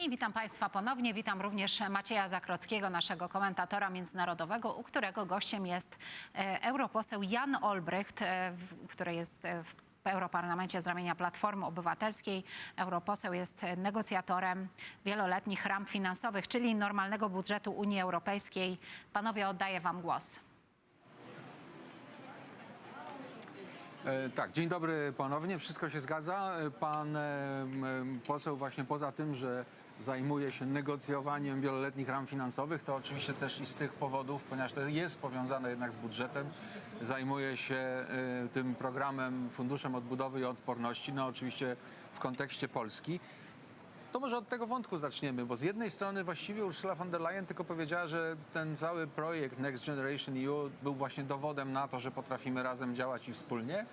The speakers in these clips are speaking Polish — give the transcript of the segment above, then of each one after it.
I witam Państwa ponownie. Witam również Macieja Zakrockiego, naszego komentatora międzynarodowego, u którego gościem jest e, europoseł Jan Olbrycht, e, który jest e, w Europarlamencie z ramienia Platformy Obywatelskiej. Europoseł jest negocjatorem wieloletnich ram finansowych, czyli normalnego budżetu Unii Europejskiej. Panowie, oddaję Wam głos. Tak, dzień dobry ponownie. Wszystko się zgadza. Pan poseł właśnie poza tym, że zajmuje się negocjowaniem wieloletnich ram finansowych, to oczywiście też i z tych powodów, ponieważ to jest powiązane jednak z budżetem, zajmuje się e, tym programem Funduszem Odbudowy i Odporności, no oczywiście w kontekście Polski. To może od tego wątku zaczniemy, bo z jednej strony właściwie Ursula von der Leyen tylko powiedziała, że ten cały projekt Next Generation EU był właśnie dowodem na to, że potrafimy razem działać i wspólnie,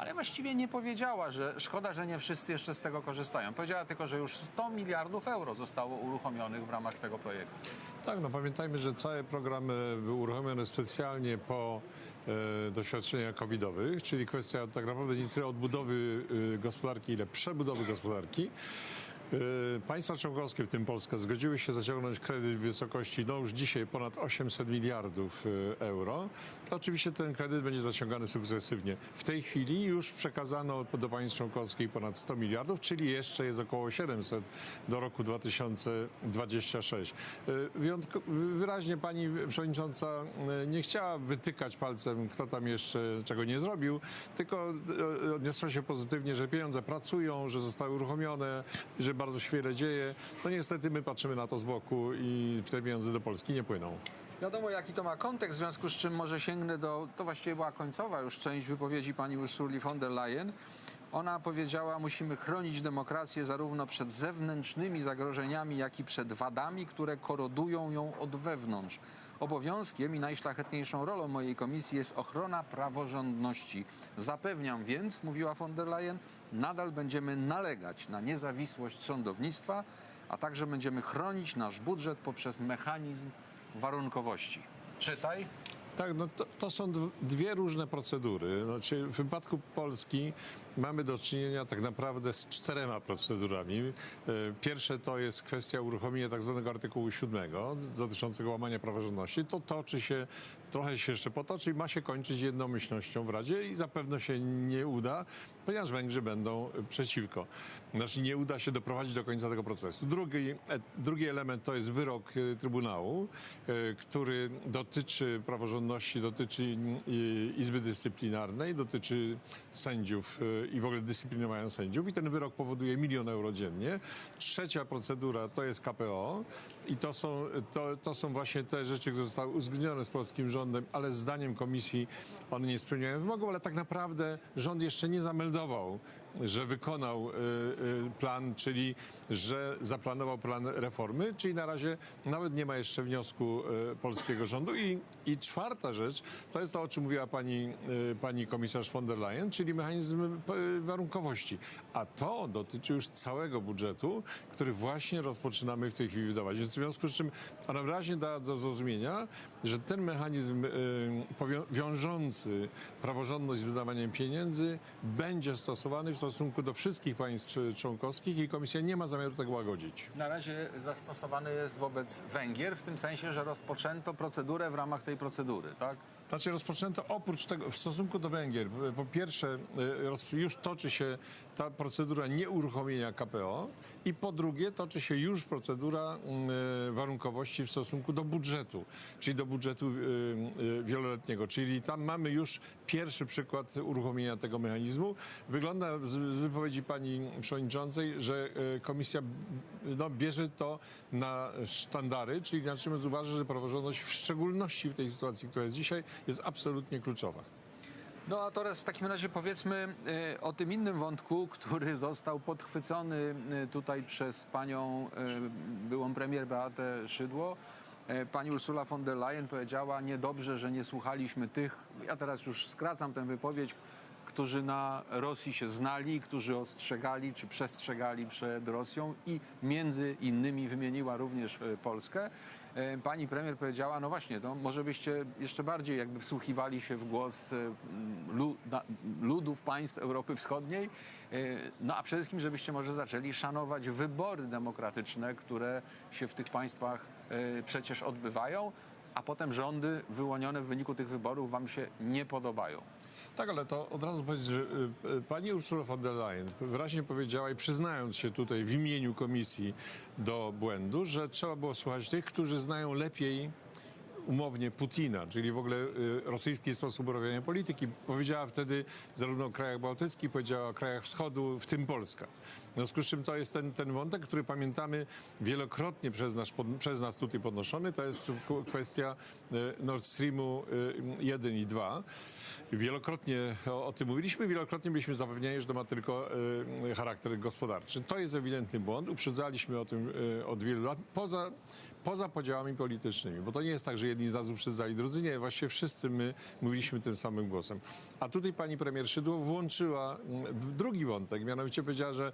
ale właściwie nie powiedziała, że szkoda, że nie wszyscy jeszcze z tego korzystają. Powiedziała tylko, że już 100 miliardów euro zostało uruchomionych w ramach tego projektu. Tak, no pamiętajmy, że cały program e, był uruchomiony specjalnie po e, doświadczeniach covidowych, czyli kwestia tak naprawdę nie tyle odbudowy e, gospodarki, ile przebudowy gospodarki. E, Państwa członkowskie, w tym Polska, zgodziły się zaciągnąć kredyt w wysokości no już dzisiaj ponad 800 miliardów e, euro. Oczywiście ten kredyt będzie zaciągany sukcesywnie. W tej chwili już przekazano do państw członkowskich ponad 100 miliardów, czyli jeszcze jest około 700 do roku 2026. E, wyraźnie pani przewodnicząca nie chciała wytykać palcem, kto tam jeszcze czego nie zrobił, tylko odniosła się pozytywnie, że pieniądze pracują, że zostały uruchomione, że bardzo się wiele dzieje. No niestety my patrzymy na to z boku i te pieniądze do Polski nie płyną. Wiadomo, jaki to ma kontekst, w związku z czym może sięgnę do, to właściwie była końcowa już część wypowiedzi pani Ursuli von der Leyen. Ona powiedziała, musimy chronić demokrację zarówno przed zewnętrznymi zagrożeniami, jak i przed wadami, które korodują ją od wewnątrz. Obowiązkiem i najszlachetniejszą rolą mojej komisji jest ochrona praworządności. Zapewniam więc, mówiła von der Leyen, nadal będziemy nalegać na niezawisłość sądownictwa, a także będziemy chronić nasz budżet poprzez mechanizm warunkowości. Czytaj. Tak, no to, to są dw- dwie różne procedury. Znaczy, w wypadku Polski mamy do czynienia tak naprawdę z czterema procedurami. E, Pierwsze to jest kwestia uruchomienia tak zwanego artykułu 7 dotyczącego łamania praworządności. To toczy się, trochę się jeszcze potoczy i ma się kończyć jednomyślnością w Radzie i zapewne się nie uda, ponieważ Węgrzy będą przeciwko. Znaczy nie uda się doprowadzić do końca tego procesu. Drugi, e, drugi element to jest wyrok e, Trybunału, który dotyczy praworządności, dotyczy mm, Izby Dyscyplinarnej, dotyczy sędziów i w ogóle dyscyplinowania sędziów i ten wyrok powoduje milion euro dziennie. Trzecia procedura to jest KPO i to są, to, to są właśnie te rzeczy, które zostały uzgodnione z polskim rządem, ale zdaniem komisji one nie spełniają wymogów, ale tak naprawdę rząd jeszcze nie zameldował, że wykonał y, y, plan, czyli że zaplanował plan reformy, czyli na razie nawet nie ma jeszcze wniosku y, polskiego rządu. I, I czwarta rzecz, to jest to, o czym mówiła pani, pani komisarz von der Leyen, czyli mechanizm warunkowości. A to dotyczy już całego budżetu, który właśnie rozpoczynamy w tej chwili wydawać. Więc w związku z czym ona wyraźnie dała do zrozumienia, że ten mechanizm wiążący praworządność z wydawaniem pieniędzy będzie stosowany w stosunku do wszystkich państw członkowskich i komisja nie ma zamiaru tego łagodzić. Na razie zastosowany jest wobec Węgier, w tym sensie, że rozpoczęto procedurę w ramach tej procedury, tak? Znaczy rozpoczęto oprócz tego, w stosunku do Węgier, po pierwsze y, już toczy się ta procedura nieuruchomienia KPO i po drugie toczy się już procedura y, warunkowości w stosunku do budżetu, czyli do budżetu y, wieloletniego, czyli tam mamy już pierwszy przykład uruchomienia tego mechanizmu. Wygląda z, wypowiedzi pani przewodniczącej, że komisja no, bierze to na sztandary, czyli inaczej mówiąc uważa, że praworządność w szczególności w tej sytuacji, która jest dzisiaj, jest absolutnie kluczowa. No a teraz w takim razie powiedzmy y, o tym innym wątku, który został podchwycony y, tutaj przez panią y, byłą premier Beatę Szydło. Pani Ursula von der Leyen powiedziała niedobrze, że nie słuchaliśmy tych, ja teraz już skracam tę wypowiedź, którzy na Rosji się znali, którzy ostrzegali czy przestrzegali przed Rosją i między innymi wymieniła również e, Polskę. e, pani premier powiedziała, no właśnie, no, może byście jeszcze bardziej jakby wsłuchiwali się w głos e, ludów państw Europy Wschodniej, no a przede wszystkim, żebyście może zaczęli szanować wybory demokratyczne, które się w tych państwach przecież odbywają, a potem rządy wyłonione w wyniku tych wyborów wam się nie podobają. Tak, ale to od razu powiedzieć, że y, y, pani Ursula von der Leyen wyraźnie powiedziała i przyznając się tutaj w imieniu komisji do błędu, że trzeba było słuchać tych, którzy znają lepiej umownie Putina, czyli w ogóle y, rosyjski sposób robienia polityki. Powiedziała wtedy zarówno o krajach bałtyckich, powiedziała o krajach wschodu, w tym Polska. W związku z czym to jest ten, ten wątek, który pamiętamy wielokrotnie przez nas, pod, przez nas tutaj podnoszony. To jest kwestia y, Nord Streamu y, 1 i 2. Wielokrotnie o, o tym mówiliśmy, wielokrotnie byliśmy zapewnieni, że to ma tylko y, charakter gospodarczy. To jest ewidentny błąd. Uprzedzaliśmy o tym y, od wielu lat. Poza, poza podziałami politycznymi, bo to nie jest tak, że jedni z nas uprzedzali, drudzy nie. Właściwie wszyscy my mówiliśmy tym samym głosem. A tutaj pani premier Szydło włączyła mm, drugi wątek, mianowicie powiedziała, że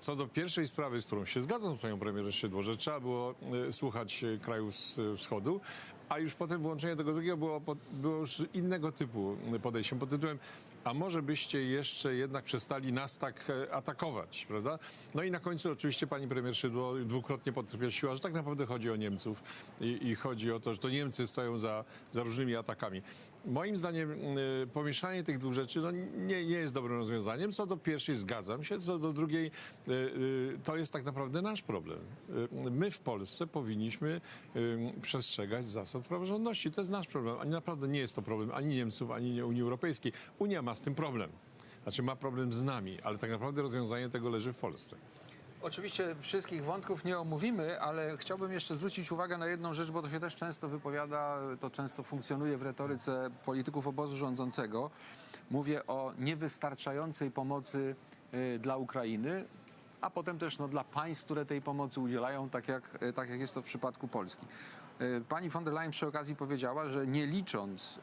co do pierwszej sprawy, z którą się zgadzam z panią premier Szydło, że trzeba było y, słuchać y, krajów z y, wschodu, a już potem włączenie tego drugiego było, było już innego typu podejściem pod tytułem a może byście jeszcze jednak przestali nas tak e, atakować, prawda? No i na końcu oczywiście pani premier Szydło dwukrotnie podkreśliła, że tak naprawdę chodzi o Niemców i, i chodzi o to, że to Niemcy stoją za, za różnymi atakami. Moim zdaniem y, pomieszanie tych dwóch rzeczy no, nie, nie jest dobrym rozwiązaniem. Co do pierwszej zgadzam się, co do drugiej y, y, to jest tak naprawdę nasz problem. My w Polsce powinniśmy przestrzegać zasad praworządności. To jest nasz problem. Ani naprawdę nie jest to problem ani Niemców, ani Unii Europejskiej. Unia ma z tym problem. Znaczy ma problem z nami, ale tak naprawdę rozwiązanie tego leży w Polsce. Oczywiście wszystkich wątków nie omówimy, ale chciałbym jeszcze zwrócić uwagę na jedną rzecz, bo to się też często wypowiada, to często funkcjonuje w retoryce polityków obozu rządzącego. Mówię o niewystarczającej pomocy y, dla Ukrainy, a potem też no, dla państw, które tej pomocy udzielają, tak jak, y, tak jak jest to w przypadku Polski. Y, Pani von der Leyen przy okazji powiedziała, że nie licząc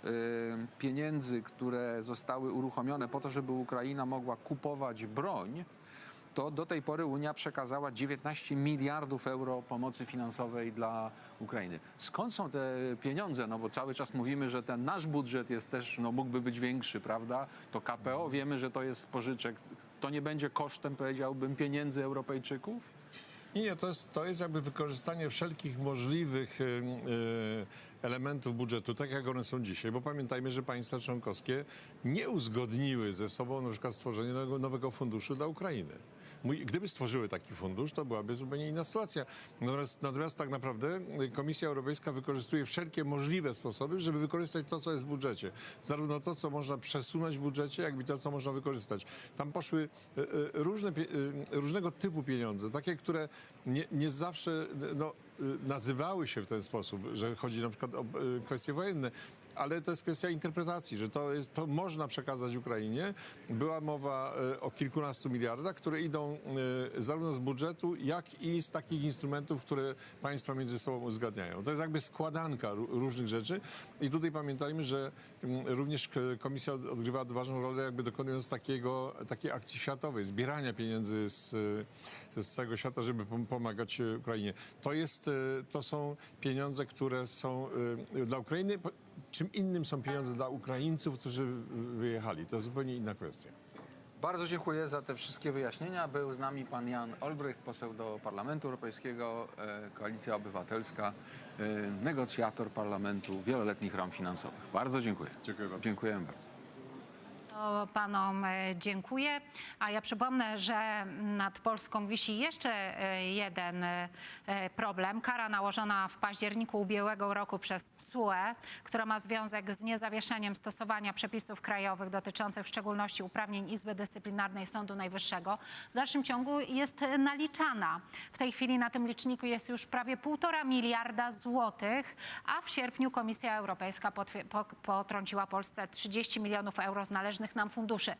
pieniędzy, które zostały uruchomione po to, żeby Ukraina mogła kupować broń, to do tej pory Unia przekazała 19 miliardów euro pomocy finansowej dla Ukrainy. Skąd są te pieniądze? No bo cały czas mówimy, że ten nasz budżet jest też, no mógłby być większy, prawda? To KPO, wiemy, że to jest pożyczek. To nie będzie kosztem, powiedziałbym, pieniędzy Europejczyków? Nie, to jest, to jest jakby wykorzystanie wszelkich możliwych y, y, elementów budżetu, tak jak one są dzisiaj, bo pamiętajmy, że państwa członkowskie nie uzgodniły ze sobą na przykład stworzenie nowego funduszu dla Ukrainy. Gdyby stworzyły taki fundusz, to byłaby zupełnie inna sytuacja. Natomiast, natomiast tak naprawdę Komisja Europejska wykorzystuje wszelkie możliwe sposoby, żeby wykorzystać to, co jest w budżecie. Zarówno to, co można przesunąć w budżecie, jak i to, co można wykorzystać. Tam poszły y, y, różne, y, różnego typu pieniądze, takie, które nie, nie zawsze no, nazywały się w ten sposób, że chodzi na przykład o kwestie wojenne. Ale to jest kwestia interpretacji, że to, jest, to można przekazać Ukrainie. Była mowa y, o kilkunastu miliardach, które idą y, zarówno z budżetu, jak i z takich instrumentów, które państwa między sobą uzgadniają. To jest jakby składanka ró- różnych rzeczy i tutaj pamiętajmy, że mm, również komisja od- odgrywa ważną rolę, jakby dokonując takiego, takiej akcji światowej, zbierania pieniędzy z, y, z całego świata, żeby pom- pomagać Ukrainie. To, jest, to są pieniądze, które są dla Ukrainy. Czym innym są pieniądze dla Ukraińców, którzy wyjechali. To jest zupełnie inna kwestia. Bardzo dziękuję za te wszystkie wyjaśnienia. Był z nami pan Jan Olbrych, poseł do Parlamentu Europejskiego, e, Koalicja Obywatelska, e, negocjator Parlamentu Wieloletnich Ram Finansowych. Bardzo dziękuję. Dziękuję bardzo. Dziękujemy bardzo. To panom e, dziękuję. A ja przypomnę, że nad Polską wisi jeszcze e, jeden e, problem. Kara nałożona w październiku ubiegłego roku przez CUE, która ma związek z niezawieszeniem stosowania przepisów krajowych dotyczących w szczególności uprawnień Izby Dyscyplinarnej Sądu Najwyższego w dalszym ciągu jest naliczana. W tej chwili na tym liczniku jest już prawie półtora miliarda złotych, a w sierpniu Komisja Europejska potrąciła Polsce 30 milionów euro z należnych nam funduszy.